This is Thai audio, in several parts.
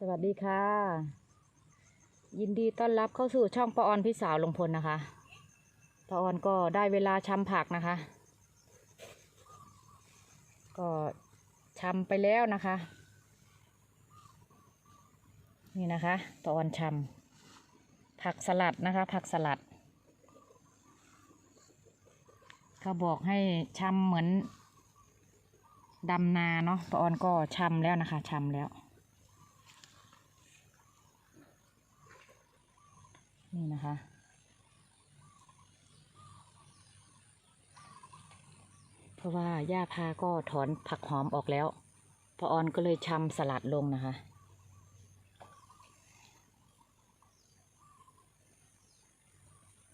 สวัสดีค่ะ ยินดีต้อนรับเข้าสู่ช่องปออนพี่สาวลงพลนะคะปออนก็ได้เวลาชำผักนะคะ ก็ชำไปแล้วนะคะ นี่นะคะปออนชำผักสลัดนะคะ ผักสลัดเขาบอกให้ชำเหมือนดำนาเนาะปออนก็ชำแล้วนะคะชำแล้ว นี่นะคะ เพราะว่าย่าพาก็ถอนผักหอมออกแล้วพอออนก็เลยชำสลัดลงนะคะ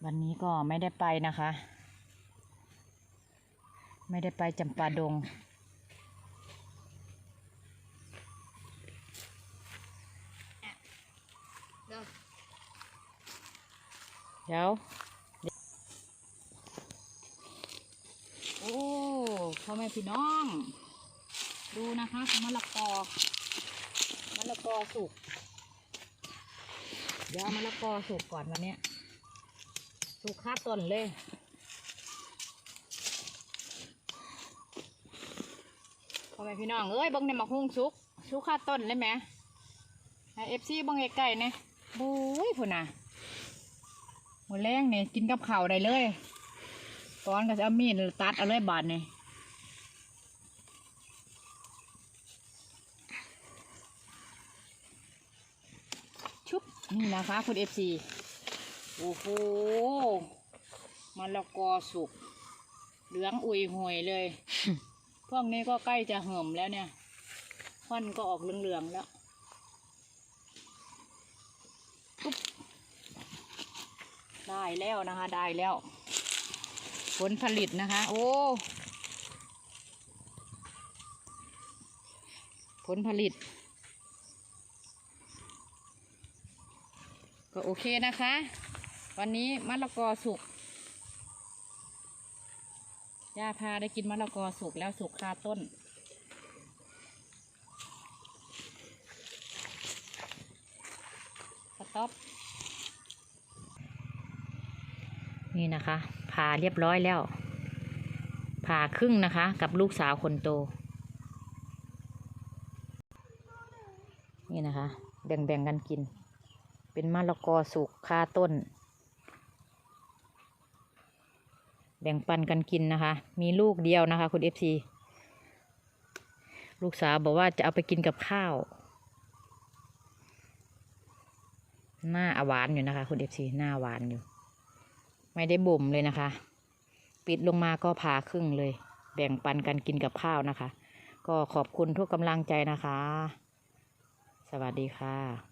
วันนี้ก็ไม่ได้ไปนะคะ ไม่ได้ไปจำปาดง เดี๋ยวโอ้พ่อแม่พี่น้อง ดูนะคะมะละกอมะละกอสุกเดี๋ยวมะละกอสุกก่อนวันนี้สุกคาต้นเลยพ่อแม่พี่น้องเอ้ยบังเนี่ยมาหุ้งสุกสุกคาต้นเลยไหมเอฟซีบังไกลๆเนี่ยบุ้ยพุ่นน่ะ มดแรงเนี่ยกินกับข้าวได้เลย ตอนก็จะเอามีดตัดเอาเลยบาดเนี่ยชุบนี่นะคะคุณเอฟซีโอ้โหมะละกอสุก เหลืองอุยหวยเลย พวกนี้ก็ใกล้จะเหิมแล้วเนี่ยควันก็ออกเหลืองๆแล้ว ได้แล้วนะคะ ได้แล้ว ผลผลิตนะคะ โอ้ ผลผลิต ก็โอเคนะคะ วันนี้มะละกอสุกย่าพาได้กินมะละกอสุกแล้วสุกคาต้นสต็อป นี่นะคะผ่าเรียบร้อยแล้วผ่าครึ่งนะคะ กับลูกสาวคนโต นี่นะคะ แบ่งๆกันกิน เป็นมะละกอสุกคาต้น แบ่งปันกันกินนะคะ มีลูกเดียวนะคะ คุณเอฟซีลูกสาวบอกว่าจะเอาไปกินกับข้าว หน้าหวานอยู่นะคะ คุณเอฟซีหน้าหวานอยู่ ไม่ได้บ่มเลยนะคะ ปิดลงมาก็ผ่าครึ่งเลย แบ่งปันกันกินกับข้าวนะคะ ก็ขอบคุณทุกกำลังใจนะคะ สวัสดีค่ะ